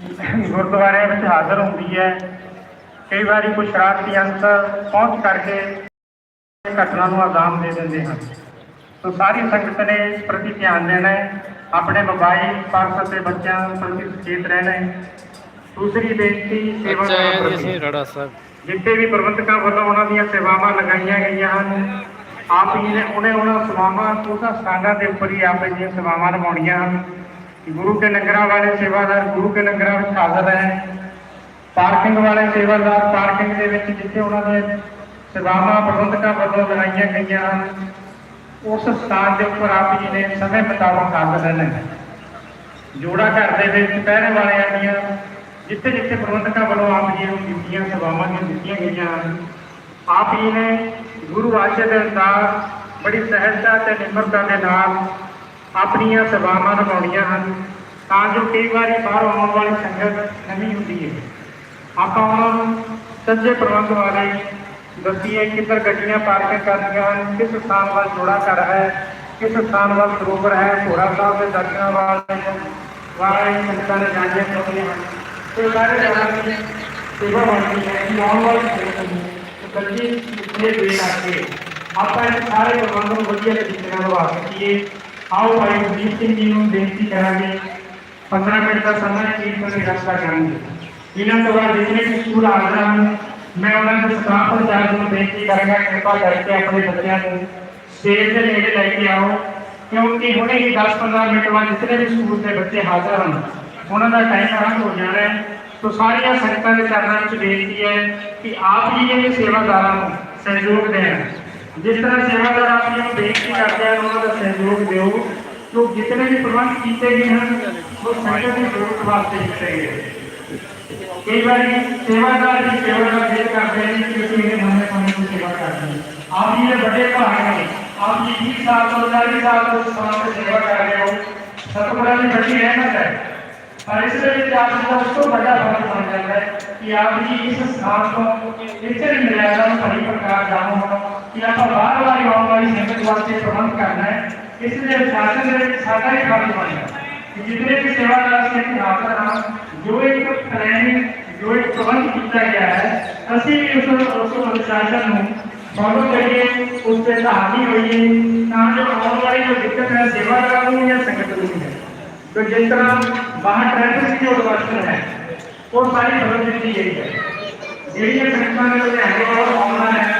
ਗੁਰਦੁਆਰੇ ਵਿੱਚ ਹਾਜ਼ਰ ਹੁੰਦੀ ਹੈ। ਕਈ ਵਾਰੀ ਕੁਝ ਸ਼ਰਾਰਤੀ ਅੰਸਰ ਪਹੁੰਚ ਕਰਕੇ ਘਟਨਾ ਨੂੰ ਅੰਜਾਮ ਦੇ ਦਿੰਦੇ ਹਨ। ਸੋ ਸਾਰੀ ਸੰਗਤ ਨੇ ਇਸ ਪ੍ਰਤੀ ਧਿਆਨ ਦੇਣਾ ਹੈ। ਆਪਣੇ ਮੋਬਾਈਲ ਪਰਸ ਅਤੇ ਬੱਚਿਆਂ ਪ੍ਰਤੀ ਸੁਚੇਤ ਰਹਿਣਾ ਹੈ। ਦੂਸਰੀ ਬੇਨਤੀ ਸੇਵਾ ਰੜਾ ਸਾਹਿਬ। ਵੀ ਪ੍ਰਬੰਧਕਾਂ ਵੱਲੋਂ ਉਹਨਾਂ ਦੀਆਂ ਸੇਵਾਵਾਂ ਲਗਾਈਆਂ ਗਈਆਂ ਹਨ ਆਪ ਜੀ ਨੇ ਉਹਨੇ ਉਹਨਾਂ ਸੇਵਾਵਾਂ ਉਹਨਾਂ ਸਥਾਨਾਂ ਦੇ ਉੱਪਰ ਹੀ ਆਪ ਜੀ ਸੇਵਾਵਾਂ ਨਿਭਾਉਣੀਆਂ ਹਨ। ਗੁਰੂ ਕੇ ਲੰਗਰਾਂ ਵਾਲੇ ਸੇਵਾਦਾਰ, ਗੁਰੂ ਕੇ ਲੰਗਰਾਂ ਵਿੱਚ ਹਾਜ਼ਰ ਹੈ ਪਾਰਕਿੰਗ ਵਾਲੇ ਸੇਵਾਦਾਰ, ਪਾਰਕਿੰਗ ਦੇ ਵਿੱਚ ਜਿੱਥੇ ਉਹਨਾਂ ਦੇ ਸੇਵਾਵਾਂ, ਪ੍ਰਬੰਧਕਾਂ ਵੱਲੋਂ ਲਗਾਈਆਂ ਗਈਆਂ ਹਨ, ਉਸ ਸਥਾਨ ਦੇ ਉੱਪਰ ਆਪ ਜੀ ਨੇ ਸਮੇਂ ਮੁਤਾਬਕ ਹਾਜ਼ਰ ਰਹਿਣਾ ਜੋੜਾ ਘਰ ਦੇ ਵਿੱਚ ਪਹਿਰੇ ਵਾਲਿਆਂ ਦੀਆਂ ਜਿੱਥੇ ਜਿੱਥੇ ਪ੍ਰਬੰਧਕਾਂ ਵੱਲੋਂ ਆਪ ਜੀ ਨੂੰ ਦਿੱਤੀਆਂ ਸੇਵਾਵਾਂ ਦੀਆਂ ਦਿੱਤੀਆਂ ਗਈਆਂ ਹਨ, ਆਪ ਜੀ ਨੇ ਗੁਰੂ ਆਸ਼ੇ ਦੇ ਅਨੁਸਾਰ ਬੜੀ ਸਹਿਜਤਾ ਤੇ ਨਿਮਰਤਾ ਦੇ ਨਾਲ ਆਪਣੀਆਂ ਸੇਵਾਵਾਂ ਨਿਭਾਉਣੀਆਂ ਹਨ ਤਾਂ ਜੋ ਕਈ ਵਾਰੀ ਬਾਹਰ ਆਉਣ ਵਾਲੀ ਸੰਗਤ ਨਹੀਂ ਹੁੰਦੀ ਹੈ ਆਪਾਂ ਉਹਨਾਂ ਨੂੰ ਸੱਜੇ ਪ੍ਰਬੰਧ ਵਾਲੇ ਦੱਸੀਏ ਕਿੱਧਰ ਗੱਡੀਆਂ ਪਾਰਕਿੰਗ ਕਰਨੀਆਂ ਹਨ ਕਿਸ ਸਥਾਨ ਵੱਲ ਜੋੜਾ ਘਰ ਹੈ ਕਿਸ ਸਥਾਨ ਵੱਲ ਸਰੋਵਰ ਹੈ ਘੋੜਾ ਸਾਹਿਬ ਦੇ ਦਰਸ਼ਨਾਂ ਵਾਲੇ ਵਾਲੇ ਸੰਗਤਾਂ ਨੇ ਜਾਣੀਆਂ ਚਾਹੁੰਦੀਆਂ ਹਨ ਤੇ ਸਾਰੇ ਜਗ੍ਹਾ ਦੀ ਸੇਵਾ ਬਣਦੀ ਹੈ ਕਿ ਆਉਣ ਵਾਲੀ ਸੰਗਤ ਨੂੰ ਗੱਡੀ ਇੱਥੇ ਦੇ ਕੇ ਆਪਾਂ ਇਹ ਸਾਰੇ ਪ੍ਰਬੰਧ ਨੂੰ ਵਧੀਆ ਤਰੀਕੇ ਨਾਲ ਨਿਭਾ ਸਕੀਏ आओ भाई मीटिंग की हम बेनती करांगे पंद्रह मिनट का समय एक पर रक्षा करेंगे इन्हें तो बार जितने भी स्कूल आ रहा हूँ मैं उन्होंने स्टाफ पर चार्ज बेनती करेंगे, कृपा करके अपने बच्चों को स्टेज से लेके लेके आओ। क्योंकि हमने ही दस पंद्रह मिनट बाद जितने भी स्कूल के बच्चे हाजिर हैं, उन्होंने टाइम खत्म हो जाना है। तो सारिया संगत के चरणों में बेनती है कि आप ही ये सेवादारा सहयोग दें। जिस तरह से अगर आप ये बेनती करते हैं उन्होंने सहयोग दो तो जितने भी प्रबंध किए गए हैं, वो संगत की ज़रूरत वास्ते किए गए कई बार सेवादार भी सेवादार ये करते हैं कि किसी ने हमें समय की सेवा करनी आप ये बड़े भाग हैं, आप ये बीस साल दो चालीस साल को समाज में सेवा कर रहे हो सतपुरा में बड़ी रहमत है। और आप आपको तो बड़ा भाग समझ है कि आप जी इस स्थान को निश्चय मिलेगा परिप्रकार जानो ਵੱਡਾ ਫਰਕ ਬਣ ਜਾਂਦਾ ਹੈ ਕਿ ਆਪ ਜੀ ਇਸ ਸਥਾਨ ਤੋਂ ਇੱਥੇ ਦੀ ਮਰਿਆਦਾ ਨੂੰ ਭਲੀ ਪ੍ਰਕਾਰ ਜਾਣੋ ਕਿ ਆਪਾਂ ਬਾਹਰ ਵਾਲੀ ਆਉਣ ਵਾਲੀ ਸੰਗਤ ਵਾਸਤੇ ਪ੍ਰਬੰਧ ਕਰਨਾ ਹੈ ਇਸ ਦੇ ਅਨੁਸ਼ਾਸਨ ਦੇ ਵਿੱਚ ਸਾਡਾ ਹੀ ਫਰਜ਼ ਬਣਦਾ ਹੈ ਕਿ ਜਿਤਨੇ ਵੀ ਸੇਵਾਦਾਰ ਅਸੀਂ ਇੱਥੇ ਹਾਜ਼ਰ ਹਾਂ ਜੋ ਇੱਕ ਪਲਾਨਿੰਗ ਜੋ ਇੱਕ ਪ੍ਰਬੰਧ ਕੀਤਾ ਗਿਆ ਹੈ ਅਸੀਂ ਵੀ ਉਸ ਉਸ ਅਨੁਸ਼ਾਸਨ ਨੂੰ ਫੋਲੋ ਕਰੀਏ ਉਸ ਤੇ ਸਹਾਈ ਹੋਈਏ ਤਾਂ ਜੋ ਆਉਣ ਵਾਲੀ ਜੋ ਦਿੱਕਤ ਹੈ ਸੇਵਾਦਾਰਾਂ ਨੂੰ ਜਾਂ ਸੰਗਤ ਨੂੰ ਹੈ तो जिस तरह बाहर ट्रैफिक की जो व्यवस्था है वो सारी बदल ਦਿੱਤੀ ਗਈ ਹੈ ਜਿਹੜੀਆਂ ਸੰਗਤਾਂ ਨੇ ਲੁਧਿਆਣੇ ਵੱਲੋਂ ਆਉਣਾ ਹੈ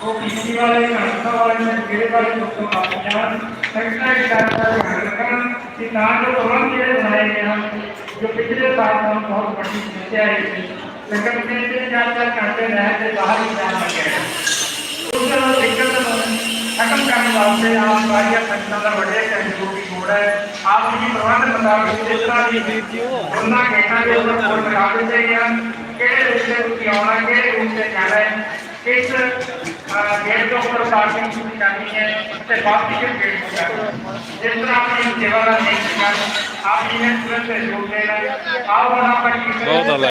वो पीसी वाले नाश्ता वाले में मेरे वाले दोस्तों का ज्ञान संस्था की जानकारी हासिल करना कि नाम जो तमाम चीज़ें बनाए गए हम जो पिछले साल हम बहुत बड़ी समस्या आई थी। लेकिन कैसे का करते रहे थे बाहर ही जान लगे उससे वो तो दिक्कत तो खत्म करने वास्ते आप कार्य संचालन बढ़े कहीं जो भी हो है। आप उनकी प्रबंध बता जितना भी उतना कहना के ऊपर फ़ोन लगा देते हैं। केड़े रूप से उसकी आना केड़े रूप से है। किस गेट के ऊपर पार्किंग करनी है उससे बात टिकट गेट होगा जिस तरह आपकी सेवा आप इन्हें तुरंत जोड़ देना आप वहाँ पर